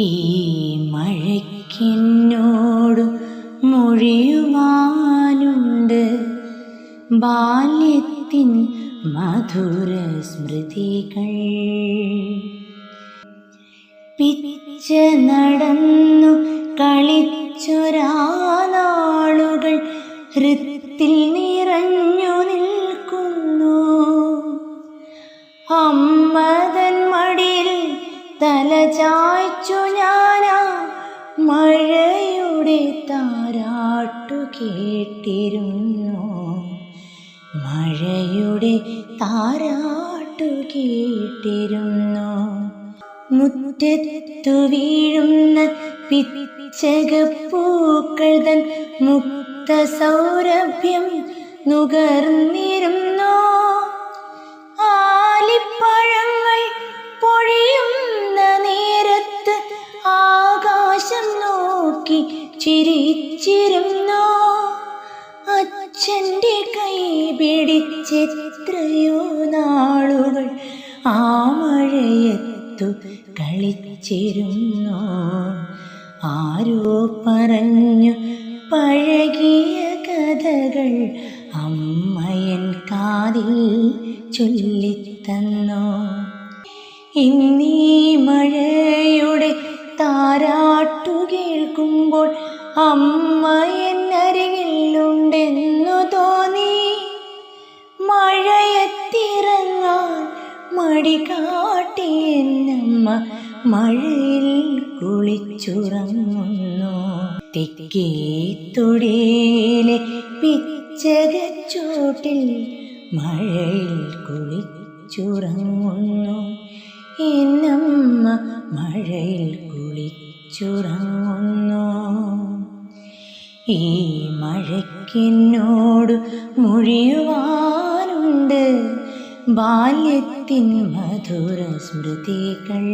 ഈ മഴയ്ക്കെന്നോട് മൊഴിയുവാനുണ്ട്. ബാല്യത്തിൻ മധുര സ്മൃതികൾ. പിച്ച നടന്നു കളിച്ചൊരാളുകൾ ഹൃത്തിൽ നിറഞ്ഞു നിൽക്കുന്നു. അമ്മതൻ തല ചായ്ച്ചു ഞാനാ മഴയുടെ താരാട്ടു കേട്ടിരുന്നു. മഴയുടെ താരാട്ടു കേട്ടിരുന്നു. മുറ്റത്തു വീഴുന്ന പിച്ചകപ്പൂക്കൾ തൻ മുക്ത സൗരഭ്യം നുകർന്നിരുന്നു. ചിരിച്ചിരുന്നു? അച്ഛന്റെ കൈ പിടിച്ചെത്രയോ നാളുകൾ ആ മഴയത്തു കളിച്ചിരുന്നു? ആരോ പറഞ്ഞു പഴകിയ കഥകൾ അമ്മയൻ കാതിൽ ചൊല്ലിത്തന്നു? ഇന്നീ മഴയുടെ അമ്മ എന്നരികിലുണ്ടെന്നു തോന്നി. മഴയത്തിറങ്ങാൻ മടി കാട്ടി എന്നമ്മ മഴയിൽ കുളിച്ചുറങ്ങുന്നു. തെക്കേ തൊടിയിലെ പിച്ചകച്ചോട്ടിൽ മഴയിൽ കുളിച്ചുറങ്ങുന്നു. എന്നമ്മ മഴയിൽ കുളിച്ചുറങ്ങുന്നു. ഈ മഴയ്ക്കെന്നോട് മുഴിയുവാനുണ്ട് ബാല്യത്തിൻ മധുര സ്മൃതികൾ.